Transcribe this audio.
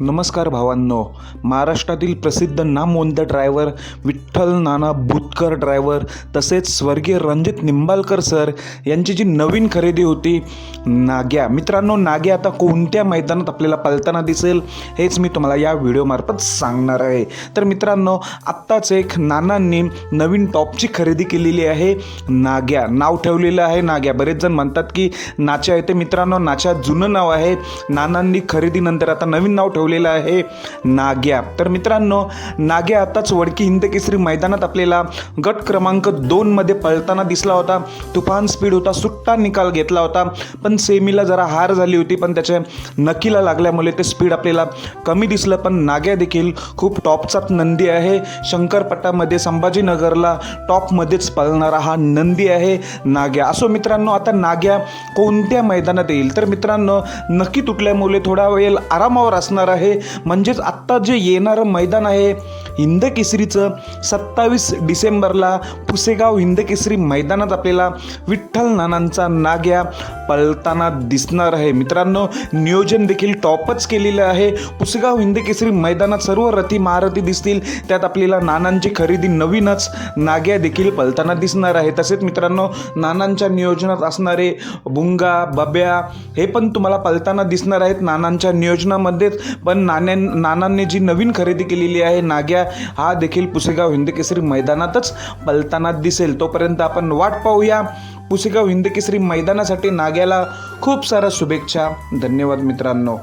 नमस्कार भावांनो. महाराष्ट्रातील प्रसिद्ध नामवंत ड्रायव्हर विठ्ठल नाना भूतकर ड्रायव्हर तसेच स्वर्गीय रणजित निंबाळकर सर यांची जी नवीन खरेदी होती नाग्या. मित्रांनो नाग्या आता कोणत्या मैदानात आपल्याला पळताना दिसेल हेच मी तुम्हाला या व्हिडिओमार्फत सांगणार आहे. तर मित्रांनो आत्ताच एक नानांनी नवीन टॉपची खरेदी केलेली आहे नाग्या. नाव ठेवलेलं आहे नाग्या. बरेच जण म्हणतात की नाच्या येते. मित्रांनो नाच्या जुनं नाव आहे. नानांनी खरेदीनंतर आता नवीन नाव ठेवलेलं आहे नाग्या. तर मित्रांनो नाग्या आताच वडकी हिंद केसरी मैदानात आपल्याला गट क्रमांक दोनमध्ये पळताना दिसला होता. तुफान स्पीड होता सुट्टा निकाल घेतला होता. पण सेमीला जरा हार झाली होती पण त्याच्या नकीला लागल्यामुळे ते स्पीड आपल्याला कमी दिसलं. पण नाग्या देखील खूप टॉपचाच नंदी आहे. शंकरपट्टामध्ये संभाजीनगरला टॉपमध्येच पळणारा हा नंदी आहे नाग्या. असो मित्रांनो आता नाग्या कोणत्या मैदानात येईल? तर मित्रांनो नक्की तुटल्यामुळे थोडा वेळ आरामावर असणार आहे. म्हणजेच आत्ता जे येणारं मैदान आहे हिंद केसरीचं सत्तावीस डिसेंबरला पुसेगाव हिंद केसरी मैदानात आपल्याला विठ्ठल नानांचा नाग्या पळताना दिसणार आहे. मित्रांनो नियोजन देखील टॉपच केलेलं आहे. पुसेगाव हिंद केसरी मैदानात सर्व रथी महारथी दिसतील. त्यात आपल्याला नानांची खरेदी नवीनच नाग्या देखील पळताना दिसणार आहे. तसेच मित्रांनो नानांच्या नियोजनात असणारे भुंगा बब्या हे पण तुम्हाला पळताना दिसणार आहेत. नानांच्या नियोजनामध्येच पण नाण्या नानांनी जी नवीन खरेदी केलेली आहे नाग्या हा देखील पुसेगाव हिंद केसरी मैदानातच पलताना दिसेल. तोपर्यंत आपण वाट पाहूया. पुसेगाव हिंद केसरी मैदानासाठी नाग्याला खूप साऱ्या शुभेच्छा. धन्यवाद मित्रांनो.